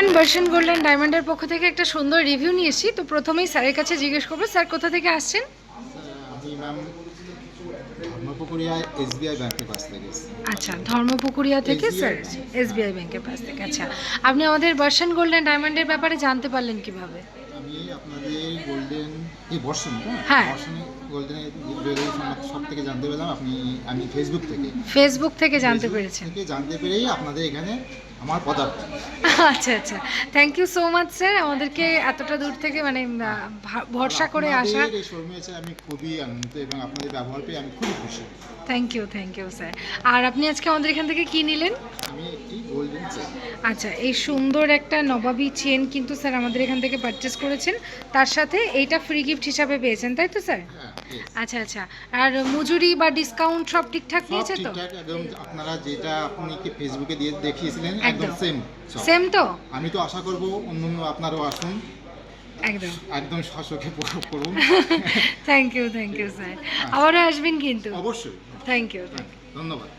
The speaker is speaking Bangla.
এভরিওয়ান ভার্সন গোল্ড অ্যান্ড ডায়মন্ডের পক্ষ থেকে একটা সুন্দর রিভিউ নিয়ে এসেছি। তো প্রথমেই স্যারের কাছে জিজ্ঞেস করব স্যার কোথা থেকে আসছেন? আচ্ছা ধর্মপুকুরিয়া থেকে স্যার? এসবিআই ব্যাংকের পাশ থেকে আচ্ছা। আপনি আমাদের ভার্সন গোল্ড অ্যান্ড ডায়মন্ডের ব্যাপারে জানতে পারলেন কীভাবে? আমি আপনাদের গোল্ডেন এই বর্ষণ হ্যাঁ। গোল্ডেন সব থেকে জানতে পেলাম আপনি আমি ফেসবুক থেকে। ফেসবুক থেকে জানতে পেরেছেন। থেকে জানতে পেরেই আপনাদের এখানে আমার পদার্থ। আচ্ছা আচ্ছা। Thank you so much sir আমাদেরকে এতটা দূর থেকে মানে ভরসা করে আসা। এই শোরুমে এসে আমি খুবই আনন্দিত এবং আপনাদের ব্যবহার পেয়ে আমি খুবই খুশি। Thank you thank you sir আর আপনি আজকে আমাদের এখান থেকে কি নিলেন? আমি গোল্ডেন চেন আচ্ছা এই সুন্দর একটা নবাবী চেন কিন্তু স্যার আমাদের এখান থেকে পারচেস করেছেন। তার সাথে এইটা ফ্রি গিফট হিসাবে পেয়েছেন তাই তো স্যার? হ্যাঁ আচ্ছা আচ্ছা। আর মজুরি বা ডিসকাউন্ট সব ঠিকঠাক নিয়েছে তো? একদম আপনারা যেটা আপনি কি ফেসবুকে দিয়ে দেখিয়েছিলেন একদম। সেম সেম তো? আমি তো আশা করব অন্য অন্য আপনারাও আসুন। একদম। একদম শাসকে করুন thank you thank you sir আবারও আসবেন কিন্তু। অবশ্যই। থ্যাংক ইউ ধন্যবাদ।